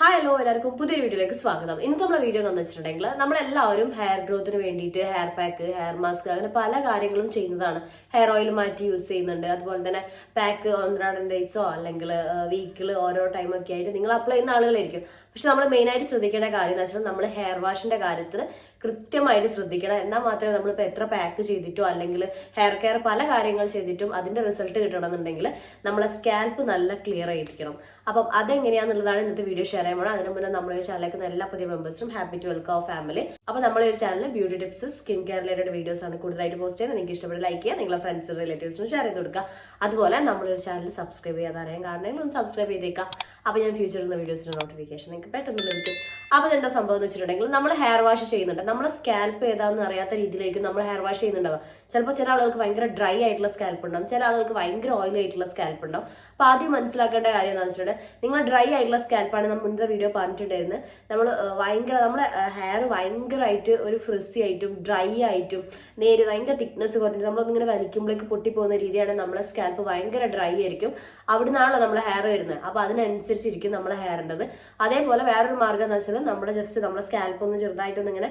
Hi hello എല്ലാവർക്കും പുതിയൊരു വീഡിയോയിലേക്ക് സ്വാഗതം. ഇന്നത്തെ നമ്മുടെ വീഡിയോ എന്ന് വെച്ചിട്ടുണ്ടെങ്കിൽ നമ്മളെല്ലാവരും ഹെയർ ഗ്രോത്തിന് വേണ്ടിയിട്ട് ഹെയർ പാക്ക് ഹെയർ മാസ്ക് അങ്ങനെ പല കാര്യങ്ങളും ചെയ്യുന്നതാണ്. ഹെയർ ഓയിൽ മാറ്റി യൂസ് ചെയ്യുന്നുണ്ട്. അതുപോലെ തന്നെ പാക്ക് ഒന്നരാടൻ ഡേയ്സോ അല്ലെങ്കിൽ വീക്കിൽ ഓരോ ടൈമൊക്കെ ആയിട്ട് നിങ്ങൾ അപ്ലൈ ചെയ്യുന്ന ആളുകളായിരിക്കും. പക്ഷെ നമ്മൾ മെയിനായിട്ട് ശ്രദ്ധിക്കേണ്ട കാര്യം എന്ന് വെച്ചാൽ നമ്മൾ ഹെയർ വാഷിന്റെ കാര്യത്തിൽ കൃത്യമായിട്ട് ശ്രദ്ധിക്കണം. എന്നാൽ മാത്രമേ നമ്മളിപ്പോൾ എത്ര പാക്ക് ചെയ്തിട്ടോ അല്ലെങ്കിൽ ഹെയർ കെയർ പല കാര്യങ്ങൾ ചെയ്തിട്ടും അതിന്റെ റിസൾട്ട് കിട്ടണമെന്നുണ്ടെങ്കിൽ നമ്മളെ സ്കാൽപ്പ് നല്ല ക്ലിയർ ആയിരിക്കണം. അപ്പം അതെങ്ങനെയാണെന്നുള്ളതാണ് ഇന്നത്തെ വീഡിയോ ഷെയർ ചെയ്യാൻ പോകണം അതിന് മുന്നേ നമ്മുടെ ചാനലിലേക്ക് എല്ലാ പുതിയ മെമ്പേഴ്സും ഹാപ്പി ടു വെൽക്കം ഫാമിലി അപ്പോൾ നമ്മളെ ഒരു ചാനലിൽ beauty tips skin care related videos ആണ് കൂടുതലായിട്ട് പോസ്റ്റ് ചെയ്യുന്നത്. നിങ്ങൾക്ക് ഇഷ്ടപ്പെട്ട ലൈക്ക് ചെയ്യുക നിങ്ങളെ ഫ്രണ്ട്സ് റിലേറ്റീവ്സിനും ഷെയർ ചെയ്ത് കൊടുക്കുക. അതുപോലെ നമ്മളൊരു ചാനൽ സബ്സ്ക്രൈബ് ചെയ്യാതെ അറിയാൻ കാണണമെങ്കിൽ ഒന്ന് സബ്സ്ക്രൈബ് ചെയ്തേക്കാം അപ്പോൾ ഞാൻ ഫ്യൂച്ചറിൽ നിന്ന് വീഡിയോസിന്റെ നോട്ടിഫിക്കേഷൻ നിങ്ങൾക്ക് പെട്ടെന്ന് ലഭിക്കും അപ്പോൾ ഇതെന്താ സംഭവം എന്ന് വെച്ചിട്ടുണ്ടെങ്കിൽ നമ്മൾ ഹെയർ വാഷ് ചെയ്യുന്നുണ്ട്. നമ്മളെ സ്കാൽപ്പ് ഏതാന്ന് അറിയാത്ത രീതിയിലേക്ക് നമ്മൾ ഹെയർ വാഷ് ചെയ്യുന്നുണ്ടാവുക. ചിലപ്പോൾ ചില ആളുകൾക്ക് ഭയങ്കര ഡ്രൈ ആയിട്ടുള്ള സ്കാൽപ്പ് ഉണ്ടാവും. ചില ആളുകൾക്ക് ഭയങ്കര ഓയിലി ആയിട്ടുള്ള സ്കാൽപ്പ് ഉണ്ടാവും. അപ്പോൾ ആദ്യം മനസ്സിലാക്കേണ്ട കാര്യം എന്താണെന്ന് വെച്ചിട്ടുണ്ടെങ്കിൽ നിങ്ങൾ ഡ്രൈ ആയിട്ടുള്ള സ്കാൽപ്പാണ് നമ്മൾ മുന്നത്തെ വീഡിയോ പറഞ്ഞിട്ടുണ്ടായിരുന്നു. നമ്മൾ ഭയങ്കര നമ്മുടെ ഹെയർ ഭയങ്കരമായിട്ട് ഒരു ഫ്രിസി ആയിട്ടും ഡ്രൈ ആയിട്ടും നേര് ഭയങ്കര തിക്നെസ് കുറഞ്ഞിട്ട് നമ്മളൊന്നിങ്ങനെ വലിക്കുമ്പോഴേക്ക് പൊട്ടിപ്പോകുന്ന രീതിയാണ് നമ്മളെ സ്കാൽപ്പ് ഭയങ്കര ഡ്രൈ ആയിരിക്കും. അവിടുന്നാണല്ലോ നമ്മളെ ഹെയർ വരുന്നത്. അപ്പോൾ അതിനനുസരിച്ചിരിക്കും നമ്മളെ ഹെയറിന്റെത് അതേപോലെ വേറൊരു മാർഗം എന്ന് വെച്ചാൽ നമ്മുടെ ജസ്റ്റ് നമ്മുടെ സ്കാൽപ്പ് ഒന്ന് ചെറുതായിട്ടൊന്ന് ഇങ്ങനെ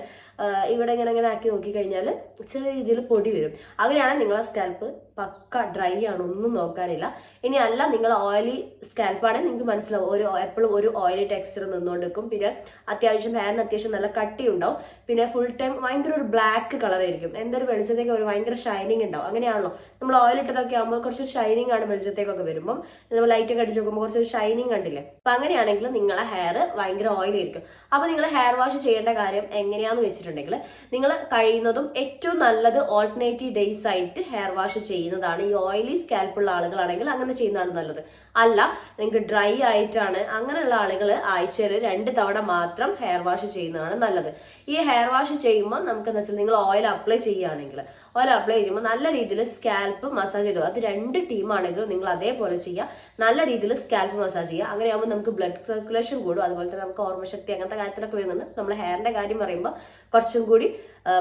ഇവിടെ ഇങ്ങനെ ഇങ്ങനെ ആക്കി നോക്കി കഴിഞ്ഞാൽ ചെറിയ രീതിയിൽ പൊടി വരും. അങ്ങനെയാണ് നിങ്ങളെ സ്കാൽപ്പ് പക്ക ഡ്രൈ ആണ് ഒന്നും നോക്കാനില്ല. ഇനി അല്ല നിങ്ങൾ ഓയിലി സ്കാൽപ്പാണെങ്കിൽ നിങ്ങൾക്ക് മനസ്സിലാവും ഒരു എപ്പോഴും ഒരു ഓയിലി ടെക്സ്ചർ നിന്നുകൊണ്ടിരിക്കും. പിന്നെ അത്യാവശ്യം ഹെയറിന് അത്യാവശ്യം നല്ല കട്ടി ഉണ്ടാവും പിന്നെ ഫുൾ ടൈം ഭയങ്കര ഒരു ബ്ലാക്ക് കളർ ആയിരിക്കും. എന്തൊരു വെളിച്ചത്തേക്ക് ഒരു ഭയങ്കര ഷൈനിങ് ഉണ്ടാവും. അങ്ങനെയാണല്ലോ. നമ്മൾ ഓയിൽ ഇട്ടതൊക്കെ ആകുമ്പോൾ കുറച്ച് ഷൈനിങ് ആണ് വെളിച്ചത്തേക്കൊക്കെ വരുമ്പോൾ നമ്മൾ ലൈറ്റ് ഒക്കെ അടിച്ച് നോക്കുമ്പോൾ കുറച്ച് ഷൈനിങ് കണ്ടില്ലേ? അപ്പൊ അങ്ങനെയാണെങ്കിൽ നിങ്ങളെ ഹെയർ ഭയങ്കര ഓയിൽ ആയിരിക്കും അപ്പൊ നിങ്ങൾ ഹെയർ വാഷ് ചെയ്യേണ്ട കാര്യം എങ്ങനെയാണെന്ന് വെച്ചിട്ടുണ്ടെങ്കിൽ നിങ്ങൾ കഴിയുന്നതും ഏറ്റവും നല്ലത് ഓൾട്ടർനേറ്റീവ് ഡേയ്സ് ആയിട്ട് ഹെയർ വാഷ് ചെയ്യുന്നതാണ്. ഈ ഓയിലി സ്കാൽപ്പുള്ള ആളുകളാണെങ്കിൽ അങ്ങനെ ചെയ്യുന്നതാണ് നല്ലത്. അല്ല നിങ്ങൾക്ക് ഡ്രൈ ആയിട്ടാണ് അങ്ങനെയുള്ള ആളുകൾ ആഴ്ചയിൽ രണ്ട് തവണ മാത്രം ഹെയർ വാഷ് ചെയ്യുന്നതാണ് നല്ലത്. ഈ ഹെയർ വാഷ് ചെയ്യുമ്പോൾ നമുക്ക് എന്താ വെച്ചാൽ നിങ്ങൾ ഓയിൽ അപ്ലൈ ചെയ്യുകയാണെങ്കിൽ ഓയിൽ അപ്ലൈ ചെയ്യുമ്പോൾ നല്ല രീതിയിൽ സ്കാൽപ്പ് മസാജ് ചെയ്തു? അത് രണ്ട് ടീമാണെങ്കിലും നിങ്ങൾ അതേപോലെ ചെയ്യുക. നല്ല രീതിയിൽ സ്കാൽപ്പ് മസാജ് ചെയ്യുക. അങ്ങനെയാകുമ്പോൾ നമുക്ക് ബ്ലഡ് സർക്കുലേഷൻ കൂടും. അതുപോലെ തന്നെ നമുക്ക് ഓർമ്മശക്തി അങ്ങനത്തെ കാര്യത്തിലൊക്കെ വരുന്നുണ്ട്. നമ്മൾ ഹെയറിന്റെ കാര്യം പറയുമ്പോൾ കുറച്ചും കൂടി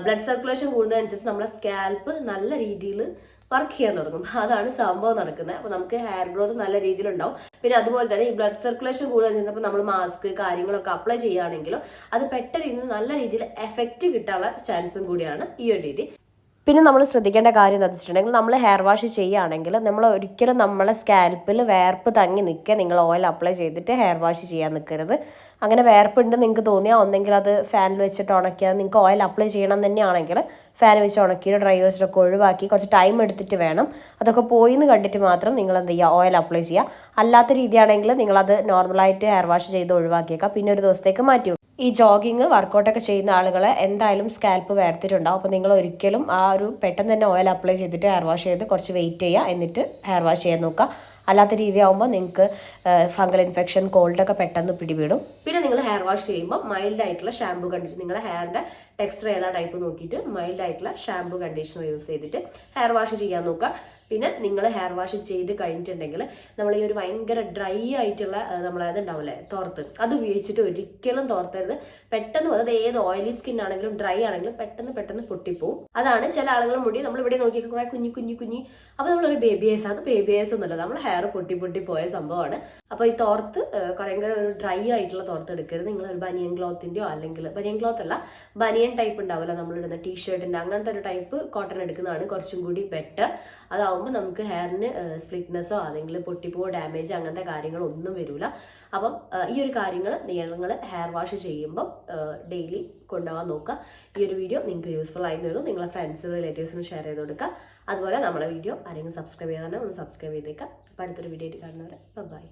ബ്ലഡ് സർക്കുലേഷൻ കൂടുന്നതനുസരിച്ച് നമ്മുടെ സ്കാൽപ്പ് നല്ല രീതിയിൽ വർക്ക് ചെയ്യാൻ തുടങ്ങും. അതാണ് സംഭവം നടക്കുന്നത്. അപ്പൊ നമുക്ക് ഹെയർ ഗ്രോത്ത് നല്ല രീതിയിലുണ്ടാവും. പിന്നെ അതുപോലെ തന്നെ ഈ ബ്ലഡ് സർക്കുലേഷൻ കൂടുതൽ നമ്മൾ മാസ്ക് കാര്യങ്ങളൊക്കെ അപ്ലൈ ചെയ്യുകയാണെങ്കിലും അത് പെട്ടെന്ന് നല്ല രീതിയിൽ എഫക്റ്റ് കിട്ടാനുള്ള ചാൻസും കൂടിയാണ് ഈ ഒരു രീതി. പിന്നെ നമ്മൾ ശ്രദ്ധിക്കേണ്ട കാര്യം എന്താ വെച്ചിട്ടുണ്ടെങ്കിൽ നമ്മൾ ഹെയർ വാഷ് ചെയ്യുകയാണെങ്കിൽ നമ്മൾ ഒരിക്കലും നമ്മളെ സ്കാൽപ്പിൽ വേർപ്പ് തങ്ങി നിൽക്കുക. നിങ്ങൾ ഓയിൽ അപ്ലൈ ചെയ്തിട്ട് ഹെയർ വാഷ് ചെയ്യാൻ നിൽക്കരുത്. അങ്ങനെ വേർപ്പുണ്ട് നിങ്ങൾക്ക് തോന്നിയാൽ ഒന്നെങ്കിൽ അത് ഫാനിൽ വെച്ചിട്ട് ഉണക്കിയാൽ നിങ്ങൾക്ക് ഓയിൽ അപ്ലൈ ചെയ്യണം തന്നെയാണെങ്കിൽ ഫാൻ വെച്ച് ഉണക്കിയിട്ട് ഡ്രൈ വെച്ചിട്ടൊക്കെ ഒഴിവാക്കി കുറച്ച് ടൈം എടുത്തിട്ട് വേണം. അതൊക്കെ പോയി എന്ന് കണ്ടിട്ട് മാത്രം നിങ്ങൾ എന്ത് ചെയ്യുക? ഓയിൽ അപ്ലൈ ചെയ്യുക. അല്ലാത്ത രീതിയാണെങ്കിൽ നിങ്ങളത് നോർമലായിട്ട് ഹെയർ വാഷ് ചെയ്ത് ഒഴിവാക്കിയേക്കാം. പിന്നെ ഒരു ദിവസത്തേക്ക് മാറ്റി. ഈ ജോഗിങ് വർക്കൗട്ടൊക്കെ ചെയ്യുന്ന ആളുകൾ എന്തായാലും സ്കാൽപ്പ് വേർത്തിട്ടുണ്ടാവും. അപ്പോൾ നിങ്ങൾ ഒരിക്കലും ആ ഒരു പെട്ടെന്ന് തന്നെ ഓയിൽ അപ്ലൈ ചെയ്തിട്ട് ഹെയർ വാഷ് ചെയ്ത് കുറച്ച് വെയിറ്റ് ചെയ്യുക. എന്നിട്ട് ഹെയർ വാഷ് ചെയ്യാൻ നോക്കുക. അല്ലാത്ത രീതിയാവുമ്പോൾ നിങ്ങൾക്ക് ഫംഗൽ ഇൻഫെക്ഷൻ കോൾഡൊക്കെ പെട്ടെന്ന് പിടിപെടും. പിന്നെ നിങ്ങൾ ഹെയർ വാഷ് ചെയ്യുമ്പോൾ മൈൽഡ് ആയിട്ടുള്ള ഷാമ്പു കണ്ടിട്ട് നിങ്ങളുടെ ഹെയറിന്റെ ടെക്സ്ചർ ഏതാ ടൈപ്പ് നോക്കിയിട്ട് മൈൽഡ് ആയിട്ടുള്ള ഷാമ്പു കണ്ടീഷണർ യൂസ് ചെയ്തിട്ട് ഹെയർ വാഷ് ചെയ്യാൻ നോക്കുക. പിന്നെ നിങ്ങൾ ഹെയർ വാഷ് ചെയ്ത് കഴിഞ്ഞിട്ടുണ്ടെങ്കിൽ നമ്മൾ ഈ ഒരു ഭയങ്കര ഡ്രൈ ആയിട്ടുള്ള നമ്മളത് ഉണ്ടാവില്ലേ തോർത്ത്. അത് ഉപയോഗിച്ചിട്ട് ഒരിക്കലും തോർത്തരുത്. പെട്ടെന്ന് അതായത് ഏത് ഓയിലി സ്കിൻ ആണെങ്കിലും ഡ്രൈ ആണെങ്കിലും പെട്ടെന്ന് പെട്ടെന്ന് പൊട്ടിപ്പോവും. അതാണ് ചില ആളുകൾ മുടി നമ്മൾ ഇവിടെ നോക്കി കുറെ കുഞ്ഞു കുഞ്ഞു കുഞ്ഞി. അപ്പൊ നമ്മളൊരു ബേബി ഐസ് അത് ബേബി ഐസ് ഒന്നുമല്ല നമ്മൾ ഹെയർ പൊട്ടി പൊട്ടി പോയ സംഭവമാണ്. അപ്പോൾ ഈ തോർത്ത് കുറെ ഒരു ഡ്രൈ ആയിട്ടുള്ള തോർത്ത് എടുക്കരുത്. നിങ്ങൾ ഒരു ബനിയൻ ക്ലോത്തിന്റെയോ അല്ലെങ്കിൽ ബനിയൻ ക്ലോത്ത് അല്ല ബനിയൻ ടൈപ്പ് ഉണ്ടാവില്ല നമ്മളിടുന്ന ടീഷർട്ടിന്റെ അങ്ങനത്തെ ഒരു ടൈപ്പ് കോട്ടൺ എടുക്കുന്നതാണ് കുറച്ചും കൂടി ബെറ്റർ അതാവുമ്പോൾ നമുക്ക് ഹെയറിന് സ്പ്ലിറ്റ്നെസ്സോ അല്ലെങ്കിൽ പൊട്ടിപ്പോ ഡാമേജ് അങ്ങനത്തെ കാര്യങ്ങളൊന്നും വരില്ല അപ്പം ഈ ഒരു കാര്യങ്ങൾ നിങ്ങൾ ഹെയർ വാഷ് ചെയ്യുമ്പം ഡെയിലി കൊണ്ടുപോകാൻ നോക്കുക. ഈ ഒരു വീഡിയോ നിങ്ങൾക്ക് യൂസ്ഫുൾ ആയി വരുന്നു നിങ്ങളെ ഫ്രണ്ട്സ് റിലേറ്റീവ്സിന് ഷെയർ ചെയ്ത് കൊടുക്കുക. അതുപോലെ നമ്മളെ വീഡിയോ ആരെങ്കിലും സബ്സ്ക്രൈബ് ചെയ്യാതെ ഒന്ന് സബ്സ്ക്രൈബ് ചെയ്തേക്കാം അപ്പോൾ അടുത്തൊരു വീഡിയോ ആയിട്ട് കാണുന്നവരെ ബൈ